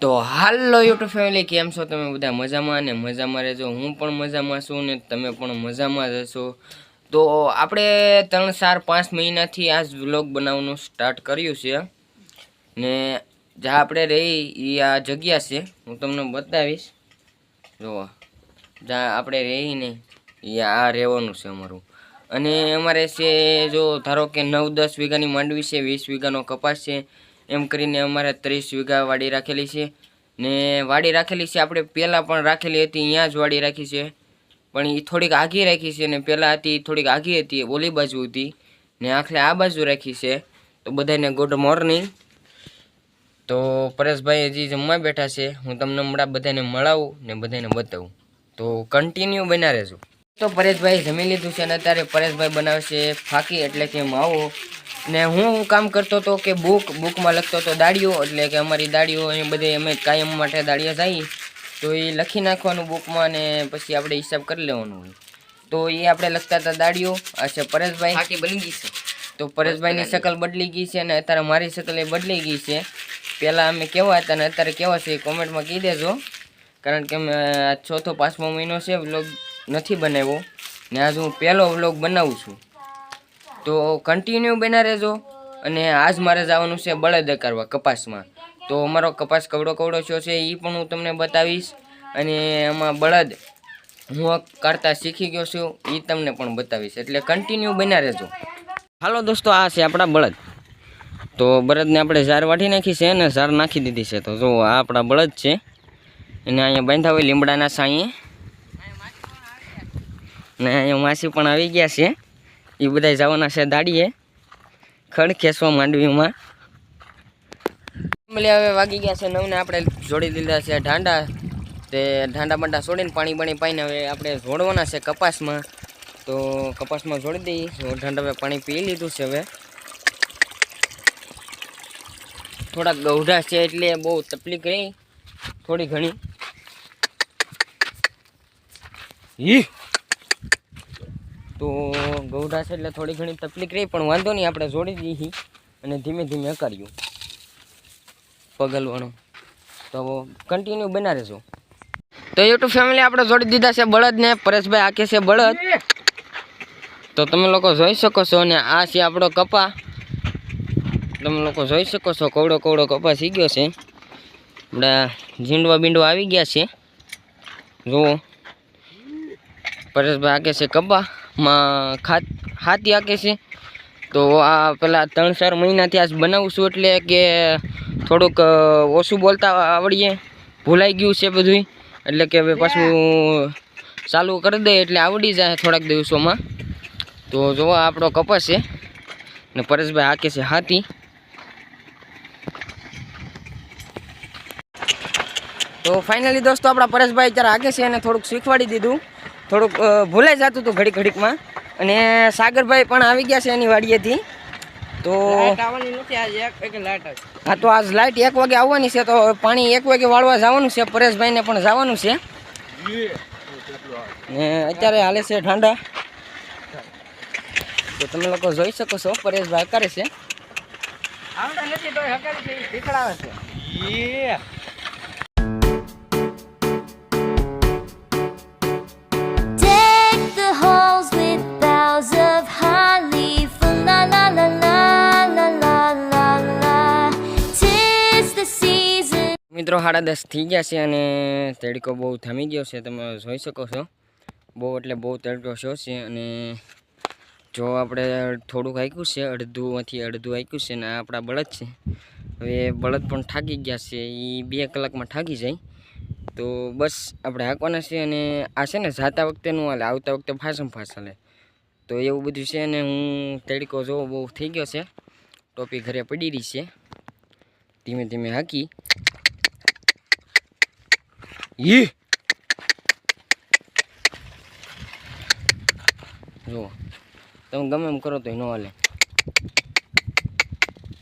તો હાલો YouTube family, કેમ છો તમે બધા? મજામાં ને મજામાં રહેજો. હું પણ મજામાં છું ને તમે પણ મજામાં જ હશો. તો આપણે ત્રણ, ચાર, પાંચ મહિનાથી આ વ્લોગ બનાવવાનું સ્ટાર્ટ કર્યું છે. ને જ્યાં આપણે રહી એ આ જગ્યા છે, હું તમને બતાવીશ. જુઓ જ્યાં આપણે રહીને એ આ રહેવાનું છે અમારું. અને અમારે છે, જો ધારો કે નવ, દસ વીઘાની માંડવી છે, વીસ વીઘાનો કપાસ છે એમ કરીને અમારે ત્રીસ વીઘા વાડી રાખેલી છે. ને વાડી રાખેલી છે, આપણે પહેલાં પણ રાખેલી હતી અહીંયા જ વાડી રાખી છે. પણ એ થોડીક આઘી રાખી છે ને પહેલાં હતી થોડીક આઘી હતી ઓલી બાજુ હતી. ને આખલે આ બાજુ રાખી છે, તો બધાને ગુડ મોર્નિંગ તો પરેશભાઈ હજી જમવા બેઠા છે, હું તમને હમણાં બધાને મળાવું ને બધાને બતાવું. તો કન્ટિન્યુ બના રહેજો. તો પરેશભાઈ જમી લીધું છે અને અત્યારે પરેશભાઈ બનાવશે ફાકી એટલે કે માવો. ને હું કામ કરતો હતો કે બુક બુકમાં લખતો હતો દાડીઓ એટલે કે અમારી દાડીઓ એ બધે અમે કાયમ માટે દાડીઓ જઈએ તો એ લખી નાખવાનું બુકમાં ને પછી આપણે હિસાબ કરી લેવાનું હોય. તો એ આપણે લખતા હતા દાડીઓ. આ છે પરેશભાઈ. ફાકી બની ગઈ છે. તો પરેશભાઈની શકલ બદલી ગઈ છે અને અત્યારે મારી શકલ એ બદલી ગઈ છે. પહેલાં અમે કેવા હતા અને અત્યારે કેવા છે એ કોમેન્ટમાં કહી દેજો. કારણ કે અમે આ ચોથો પાંચમો મહિનો છે વ્લોગ નથી બનાવ્યો. ને આજ હું પહેલો વ્લોગ બનાવું છું. તો કન્ટિન્યુ બના રહેજો. અને આજ મારે જવાનું છે બળદ કરવા કપાસમાં. તો અમારો કપાસ કવડો કવડો થયો છે એ પણ હું તમને બતાવીશ. અને એમાં બળદ હું કાઢતા શીખી ગયો છું એ તમને પણ બતાવીશ. એટલે કન્ટિન્યુ બના રહેજો. હાલો દોસ્તો, આ છે આપણા બળદ. તો બળદને આપણે ઝાર વાટી નાખી છે અને ઝાર નાખી દીધી છે. તો જો આ આપણા બળદ છે. અને અહીંયા બાંધા હોય લીમડાના સાંઈએ. ને અહીંયા માસી પણ આવી ગયા છે. એ બધા જવાના છે દાડીએ. ખડ ખેંચવા માંડવીમાં ફેમિલી હવે વાગી ગયા છે, નવને આપણે જોડી દીધા છે ઢાંડા. તે ઢાંડા બાંડા છોડીને પાણી બાણી પાઈને હવે આપણે જોડવાના છે કપાસમાં. તો કપાસમાં જોડી દઈએ ઢાંડા હવે પાણી પી લીધું છે હવે. થોડાક ગૌઢા છે એટલે બહુ તકલીફ રહી. થોડી ઘણી. ઈ! તો છે એટલે થોડી ઘણી તકલીફ રહી, પણ વાંધો નહીં, આપણે જોડી દઈએ અને ધીમે ધીમે કર્યું. પગલવાનું તો કન્ટિન્યુ બના રહેજો. તો યુટ્યુબ ફેમિલી આપણે જોડી દીધા છે બળદને, પરેશભાઈ આખે છે બળદ. તો તમે લોકો જોઈ શકો છો અને આ છે આપણો કપા. તમે લોકો જોઈ શકો છો કવડો કવડો કપા સી ગયો છે. આપણા ઝીંડવા બીંડવા આવી ગયા છે. જુઓ. પરેશભાઈ આખે છે કપામાં ખાત, હાથી આકે છે. તો આ પેલા ત્રણ ચાર મહિનાથી આજ બનાવું છું એટલે કે થોડુંક ઓછું બોલતા આવડીએ. ભૂલાઈ ગયું છે બધું એટલે કે હવે પાછું ચાલુ કરી દે એટલે આવડી જાય થોડાક દિવસોમાં. તો જોવો આપણો કપાસ છે. ને પરેશભાઈ હાકે છે હાથી. તો ફાઇનલી દોસ્તો આપણા પરેશભાઈ અત્યારે હાકે છે અને થોડુંક શીખવાડી દીધું. થોડુંક ભૂલાઈ જતું હતું ઘડીક ઘડીકમાં. અને સાગરભાઈ પણ આવી ગયા છે એની વાડીએથી. તો લાઈટ આવવાની નથી આજે એક એક લાઈટ આવી. હા તો આજ લાઇટ એક વાગે આવવાની છે તો પાણી એક વાગે વાળવા જવાનું છે પરેશભાઈને પણ જવાનું છે. ને અત્યારે હાલે છે ઠંડા. તો તમે લોકો જોઈ શકો છો પરેશભાઈ કરે છે. આવતા નથી તો હકારી છે છે. મિત્રો સાડા દસ થઈ ગયા છે અને તડકો બહુ થામી ગયો છે, તમે જોઈ શકો છો. બહુ એટલે બહુ તડકો શો છે અને જો આપણે થોડુંક આંક્યું છે અડધુંમાંથી અડધું આંક્યું છે ને આપણા બળદ છે. હવે બળદ પણ થાકી ગયા છે એ બે કલાકમાં થાકી જાય. તો બસ આપણે હાંકવાના છે અને આ છે ને જાતા વખતેનું હાલે, આવતા વખતે ફાસમ ફાસ હાલે. તો એવું બધું છે ને હું તડકો જોવો બહુ થઈ ગયો છે. ટોપી ઘરે પડી રહી છે. ધીમે ધીમે હાકી. ઈ તમે ગમે એમ કરો તો ન હાલે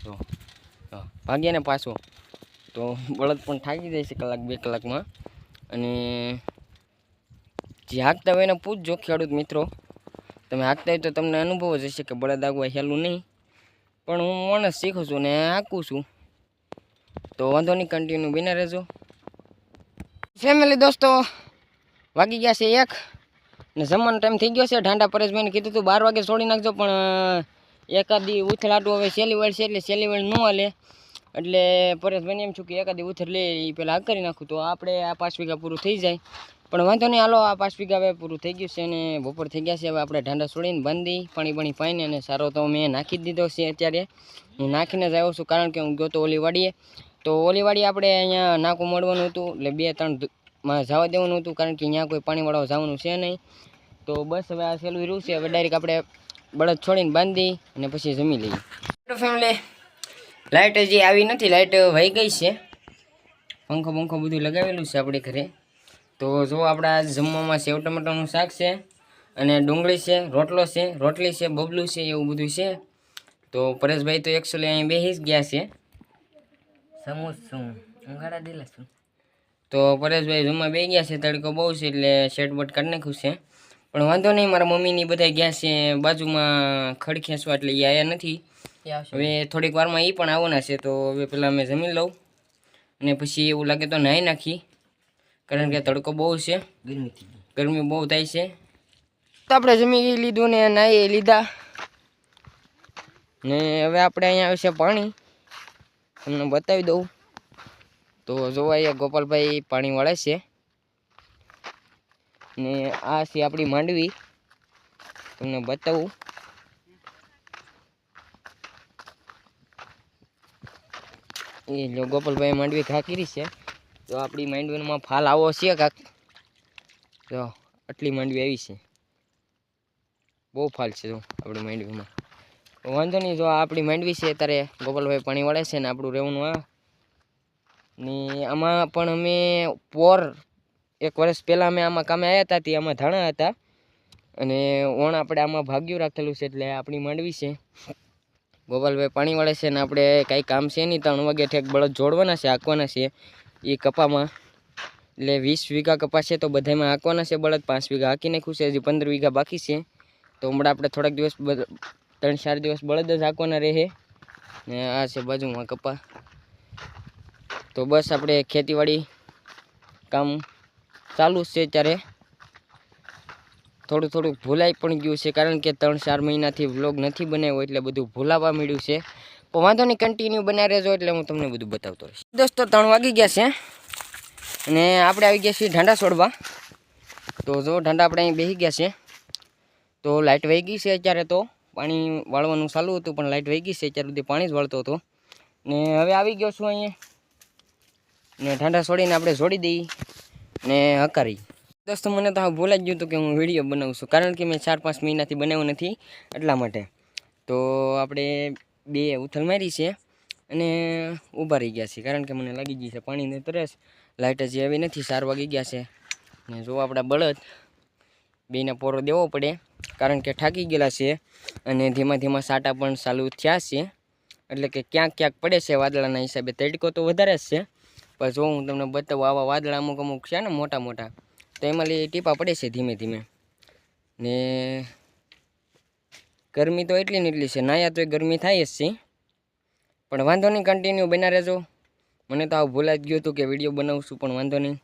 જો ભાગ્યા ને પાછો તો બળદ પણ થાકી જાય છે કલાક બે કલાકમાં અને જે હાંકતા હોય એને પૂછજો ખેડૂત મિત્રો તમે હાંકતા હોય તો તમને અનુભવ જ હશે કે બળદ આગવા હેલું નહીં પણ હું માણસ શીખું છું ને હાંકું છું. તો વાંધો નહીં કન્ટિન્યુ બિના રહેજો. ફેમિલી દોસ્તો, વાગી ગયા છે એક ને જમવાનો ટાઈમ થઈ ગયો છે. ઢાંડા પરેશભાઈને કીધું હતું બાર વાગે છોડી નાખજો, પણ એકાદી ઉથલાટું હવે સેલી વેળ છે એટલે સેલી વેળ ન હાલે. એટલે પરેશભાઈને એમ છું કે એકાદી ઉથર લે એ પહેલાં કરી નાખું. તો આપણે આ પાંચ વીઘા પૂરું થઈ જાય. પણ વાંધો નહીં, હાલો, આ પાંચ વીઘા હવે પૂરું થઈ ગયું છે અને બપોર થઈ ગયા છે. હવે આપણે ઢાંડા છોડીને બાંધી, પાણી પાણી પાઈને અને સારો તો મેં નાખી દીધો છે અત્યારે. હું નાખીને જ આવ્યો છું, કારણ કે હું ગયો તો ઓલી વાડીએ. તો ઓલીવાળી આપણે અહીંયા નાકું મળવાનું હતું, એટલે બે ત્રણમાં જવા દેવાનું હતું, કારણ કે અહીંયા કોઈ પાણીવાળા જવાનું છે નહીં. તો બસ હવે આ સહેલું રહ્યું છે. હવે ડાયરેક્ટ આપણે બળદ છોડીને બાંધી અને પછી જમી લઈએ. ફેમિલી લાઇટ હજી આવી નથી લાઇટ વહી ગઈ છે. પંખો પંખો બધું લગાવેલું છે આપણે ઘરે. તો જો આપણા જમવામાં સેવ ટમેટાનું શાક છે અને ડુંગળી છે, રોટલો છે, રોટલી છે, બબલું છે, એવું બધું છે. તો પરેશભાઈ તો એકચ્યુઅલી અહીં બેસી જ ગયા છે. સમોસું ઉઘાડા દેલા છું. તો પરેશભાઈ જમવા બે ગયા છે તડકો બહુ છે એટલે શેટબટ કરી નાખ્યું છે. પણ વાંધો નહીં મારા મમ્મીની બધા ગયા છે બાજુમાં ખડ ખેંચવા એટલે એ આવ્યા નથી. હવે થોડીક વારમાં એ પણ આવવાના છે તો હવે પહેલાં અમે જમી લઉં. અને પછી એવું લાગે તો નાહી નાખી કારણ કે તડકો બહુ છે. ગરમી બહુ થાય છે. તો આપણે જમી લીધું ને નાહી લીધા. ને હવે આપણે અહીંયા આવશે પાણી. તમને બતાવી દઉં. તો જોવા અહીંયા ગોપાલભાઈ પાણી વળે છે. ને આ છે આપણી માંડવી. તમને બતાવું. એ જો ગોપાલભાઈ માંડવી ઘા કરી છે. તો આપણી માંડવીમાં ફાલ આવો છે કાક. જો આટલી માંડવી આવી છે. બહુ ફાલ છે જો આપણી માંડવીમાં. વાંધો નહીં, જો આપણી માંડવી છે ત્યારે ગોપાલભાઈ પાણી વળે છે ને આપણું રહેવાનું આ. ને આમાં પણ અમે પોર, એક વર્ષ પહેલાં અમે આમાં કામે આવ્યા હતા, તે આમાં ધાણા હતા. અને ઓણ આપણે આમાં ભાગ્યું રાખેલું છે, એટલે આપણી માંડવી છે. ગોપાલભાઈ પાણી વળે છે ને આપણે કાંઈ કામ છે નહીં, ત્રણ વાગે ઠેક બળદ જોડવાના છે, હાંકવાના છે, એ કપામાં. એટલે વીસ વીઘા કપા છે, તો બધામાં હાંકવાના છે બળદ, પાંચ વીઘા હાંકી નાખ્યું છે, હજી પંદર વીઘા બાકી છે. તો હમણાં આપણે થોડાક દિવસ ત્રણ ચાર દિવસ બળદ જ હાંકવાના રહે. ને આ છે બાજુમાં કપા. તો બસ આપણે ખેતીવાડી કામ ચાલુ છે ત્યારે થોડું થોડું ભૂલાઈ પણ ગયું છે કારણ કે ત્રણ ચાર મહિનાથી વ્લોગ નથી બનાવ્યો એટલે બધું ભૂલાવા મળ્યું છે. પણ વાંધો નહીં કન્ટિન્યુ બનાવી રહેજો એટલે હું તમને બધું બતાવતો રહીશ. દોસ્તો, ત્રણ વાગી ગયા છે. અને આપણે આવી ગયા છીએ ઢાંડા છોડવા. તો જો ઢાંડા આપણે અહીં બેસી ગયા છે. તો લાઇટ વહી ગઈ છે અત્યારે તો. પાણી વાળવાનું ચાલુ હતું, પણ લાઇટ વહી ગઈ છે, અત્યાર સુધી પાણી જ વાળતો હતો. ને હવે આવી ગયો છું અહીંયા. ને ઠંડા છોડીને આપણે છોડી દઈએ ને હકારી દોસ્તો મને તો ભૂલાઈ ગયું હતું કે હું વીડિયો બનાવું છું, કારણ કે મેં ચાર પાંચ મહિનાથી બનાવ્યો નથી એટલા માટે. તો આપણે બે ઉથલ મારી છે અને ઊભા રહી ગયા છે કારણ કે મને લાગી ગઈ છે પાણીની તરસ. લાઇટ હજી આવી નથી, ચાર વાગી ગયા છે. ને જો આપણા બળદ બેને પોરો દેવો પડે. કારણ કે થાકી ગયેલા છે અને ધીમા ધીમા સાટા પણ ચાલુ થયા છે. એટલે કે ક્યાંક ક્યાંક પડે છે વાદળાના હિસાબે. તડકો તો વધારે જ છે. પણ જો હું તમને બતાવું, આવા વાદળા અમુક અમુક છે ને મોટા મોટા, તો એમાં ટીપા પડે છે ધીમે ધીમે. ને ગરમી તો એટલી ને એટલી છે. નાયા તો ગરમી થાય જ છે. પણ વાંધો નહીં કન્ટિન્યુ બના રહેજો. મને તો આવું ભૂલાઈ જ ગયું હતું કે વીડિયો બનાવશું પણ વાંધો નહીં.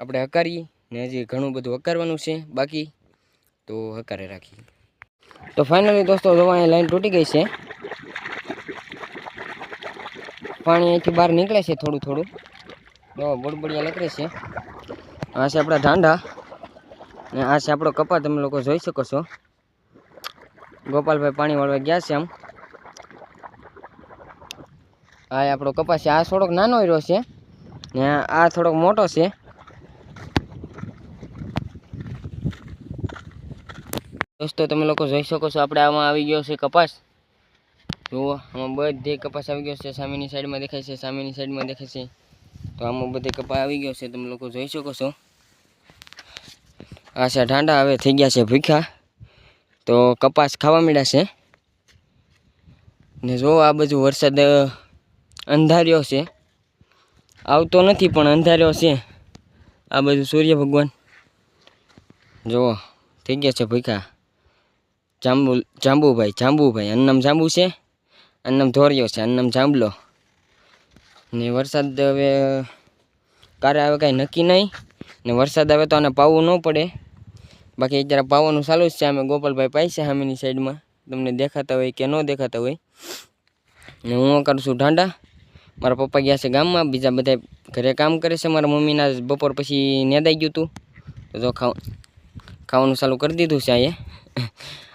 આપણે હકારીએ ને હજી ઘણું બધું હકારવાનું છે. બાકી તો હકારે રાખી તો ફાઇનલી દોસ્તો જોવા અહીં લાઈન તૂટી ગઈ છે. પાણી અહીંથી બહાર નીકળે છે થોડું થોડું. જો બળબડિયા નીકળે છે. આ છે આપણા ઢાંડા ને આ છે આપણો કપા, તમે લોકો જોઈ શકો છો. ગોપાલભાઈ પાણી વાળવા ગયા છે આમ. આ આપણો કપા છે. આ થોડોક નાનો રહ્યો છે. ને આ થોડોક મોટો છે. દોસ્તો, તમે લોકો જોઈ શકો છો, આપણે આમાં આવી ગયો છે કપાસ. જુઓ, આમાં બધે કપાસ આવી ગયો છે, સામેની સાઈડમાં દેખાય છે, સામેની સાઈડમાં દેખાય છે. તો આમાં બધે કપાસ આવી ગયો છે, તમે લોકો જોઈ શકો છો. આ ઠાંડા હવે થઈ ગયા છે ભીખા તો કપાસ ખાવા મળ્યા છે. ને જો, આ બાજુ વરસાદ અંધાર્યો છે. આવતો નથી, પણ અંધાર્યો છે. આ બાજુ સૂર્ય ભગવાન. જુઓ, થઈ ગયા છે ભૂખ્યા. જાંબુ, જાંબુભાઈ જાંબુભાઈ. અન્નમ જાંબુ છે, અન્નમ ધોર્યો છે, અન્નમ જાંબલો. ને વરસાદ હવે, કારે આવે કાંઈ નક્કી નહીં. ને વરસાદ આવે તો આને પાવું ન પડે. બાકી અત્યારે પાવાનું ચાલુ જ છે, અમે ગોપાલભાઈ પાઈ છે સામેની સાઈડમાં. તમને દેખાતા હોય કે ન દેખાતા હોય. ને હું કરું છું ઢાંડા. મારા પપ્પા ગયા છે ગામમાં, બીજા બધા ઘરે કામ કરે છે. મારા મમ્મીના બપોર પછી નેદાઈ ગયું હતું તો ખાવ, ખાવાનું ચાલુ કરી દીધું છે અહીંયા.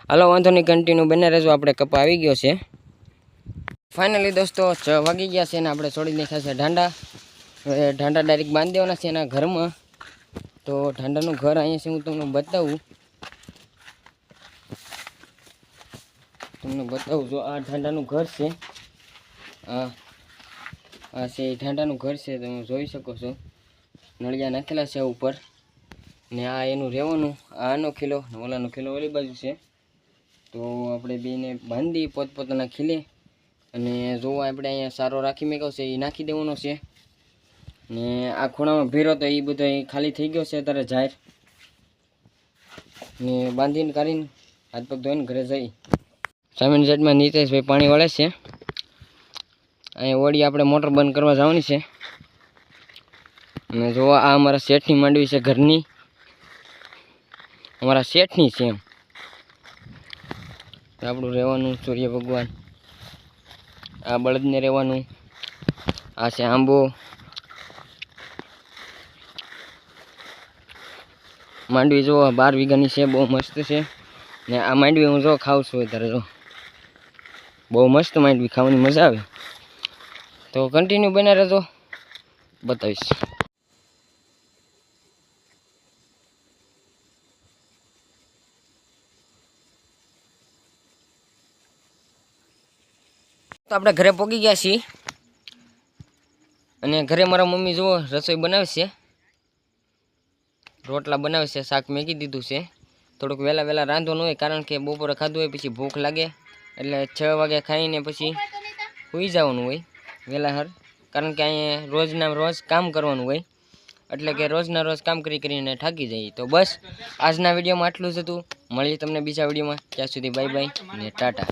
હાલો, વાંધો નહીં કન્ટિન્યુ બને રહેજો આપણે કપા આવી ગયો છે. ફાઇનલી દોસ્તો વાગી ગયા છે અને આપણે છોડી નાખ્યા છે ઢાંડા. ઢાંડા ડાયરેક્ટ બાંધી દેવાના છે એના ઘરમાં. તો ઢાંડાનું ઘર અહીંયા છે, હું તમને બતાવું. તમને બતાવું, જો આ ઢાંડાનું ઘર છે. આ આ છે ઢાંડાનું ઘર છે, તમે જોઈ શકો છો. નળિયા નાખેલા છે ઉપર. ને આ એનું રહેવાનું આનો ખીલો ઓલાનો ખીલો ઓલી બાજુ છે. તો આપણે બેને બાંધી પોતપોતાના ખીલે અને જોવા આપણે અહીંયા સારો રાખી મેક્યો છે, એ નાખી દેવાનો છે. ને આ ખૂણામાં ભીરો તો એ બધો ખાલી થઈ ગયો છે અત્યારે જાહેર. ને બાંધીને કાઢીને હાથ પગ ધોઈને ઘરે જઈ. સામેની સાઈડમાં નીતેશભાઈ પાણી વળે છે. અહીંયા ઓળી આપણે મોટર બંધ કરવા જવાની છે. અને જોવા આ અમારા શેઠની માંડવી છે ઘરની. અમારા શેઠની છે એમ. આપણું રહેવાનું સૂર્ય ભગવાન. આ બળદને રહેવાનું. આ છે આંબો. માંડવી જો બાર વીઘાની છે, બહુ મસ્ત છે. ને આ માંડવી હું જો ખાઉં છું અત્યારે જો. બહુ મસ્ત માંડવી, ખાવાની મજા આવે. તો કન્ટિન્યુ બના રહેજો બતાવીશ. તો આપણે ઘરે પહોંચી ગયા છીએ. અને ઘરે મારા મમ્મી જુઓ, રસોઈ બનાવે છે. રોટલા બનાવે છે, શાક મેકી દીધું છે. થોડુંક વહેલા વહેલા રાંધવાનું હોય કારણ કે બપોરે ખાધું હોય પછી ભૂખ લાગે. એટલે છ વાગે ખાઈને પછી સૂઈ જવાનું હોય વહેલા હર. કારણ કે અહીંયા રોજના રોજ કામ કરવાનું હોય. એટલે કે રોજના રોજ કામ કરી કરીને થાકી જઈએ. તો બસ, આજના વિડીયોમાં આટલું જ હતું. મળીએ તમને બીજા વિડીયોમાં. ત્યાં સુધી બાય બાય ને ટાટા.